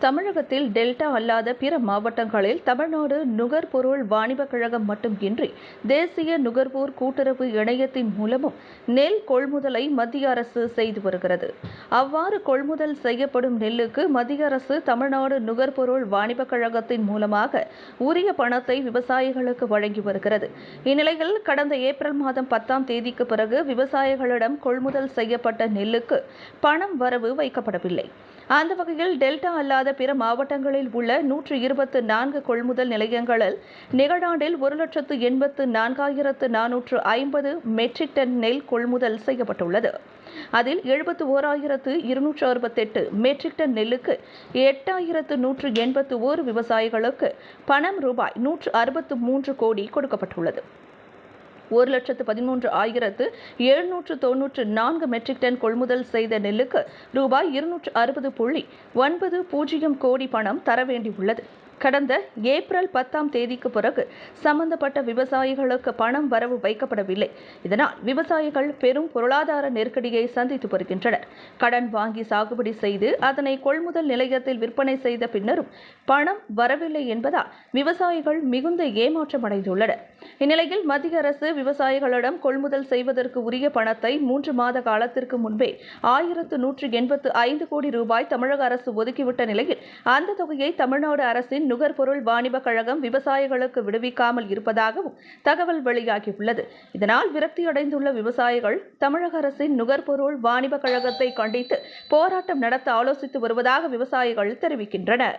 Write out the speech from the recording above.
தமிழகத்தில் டெல்டா அல்லாத பிற மாவட்டங்களில் தமிழ்நாடு நுகர்பொருள் வாணிபக் கழகம் மட்டுமின்றி தேசிய நுகர்வோர் கூட்டுறவு இணையத்தின் மூலமும் நெல் கொள்முதலை மத்திய அரசு செய்து வருகிறது. அவ்வாறு கொள்முதல் செய்யப்படும் நெல்லுக்கு மத்திய அரசு தமிழ்நாடு நுகர்பொருள் வாணிபக் கழகத்தின் மூலமாக உரிய பணத்தை விவசாயிகளுக்கு வழங்கி வருகிறது. இந்நிலையில் கடந்த ஏப்ரல் மாதம் பத்தாம் தேதிக்கு பிறகு விவசாயிகளிடம் கொள்முதல் செய்யப்பட்ட நெல்லுக்கு பணம் வரவு வைக்கப்படவில்லை. அந்த வகையில் டெல்டா அல்லாத பிற மாவட்டங்களில் உள்ள நூற்று இருபத்து நான்கு கொள்முதல் நிலையங்களில் நிகழாண்டில் ஒரு லட்சத்து எண்பத்து நான்காயிரத்து நானூற்று ஐம்பது மெட்ரிக் டன் நெல் கொள்முதல் செய்யப்பட்டுள்ளது. அதில் எழுபத்து ஓராயிரத்து இருநூற்று அறுபத்தெட்டு மெட்ரிக் டன் நெல்லுக்கு எட்டாயிரத்து நூற்று எண்பத்து ஓரு விவசாயிகளுக்கு பணம் ரூபாய் நூற்று அறுபத்து மூன்று கோடி கொடுக்கப்பட்டுள்ளது. ஒரு லட்சத்து பதிமூன்று ஆயிரத்து எழுநூற்று தொன்னூற்று நான்கு மெட்ரிக் டன் கொள்முதல் செய்த நெல்லுக்கு ரூபாய் இருநூற்று அறுபது புள்ளி ஒன்பது பூஜ்ஜியம் கோடி பணம் தர வேண்டியுள்ளது கடந்த ஏப்ரல் பத்தாம் தேதிக்கு பிறகு சம்பந்தப்பட்ட விவசாயிகளுக்கு பணம் வரவு வைக்கப்படவில்லை. இதனால் விவசாயிகள் பெரும் பொருளாதார நெருக்கடியை சந்தித்து வருகின்றனர். கடன் வாங்கி சாகுபடி செய்து அதனை கொள்முதல் நிலையத்தில் விற்பனை செய்த பின்னரும் பணம் வரவில்லை என்பதால் விவசாயிகள் மிகுந்த ஏமாற்றம் அடைந்துள்ளனர் இந்நிலையில் மத்திய அரசு விவசாயிகளிடம் கொள்முதல் செய்வதற்கு உரிய பணத்தை மூன்று மாத காலத்திற்கு முன்பே ஆயிரத்து நூற்று எண்பத்து ஐந்து கோடி ரூபாய் தமிழக அரசு ஒதுக்கிவிட்ட நிலையில் அந்த தொகையை தமிழ்நாடு அரசின் நுகர்பொருள் வாணிபக் கழகம் விவசாயிகளுக்கு விடுவிக்காமல் இருப்பதாகவும் தகவல் வெளியாகியுள்ளது. இதனால் விரக்தியடைந்துள்ள விவசாயிகள் தமிழக அரசின் நுகர்பொருள் வாணிபக் கழகத்தை கண்டித்து போராட்டம் நடத்த ஆலோசித்து வருவதாக விவசாயிகள் தெரிவிக்கின்றனர்.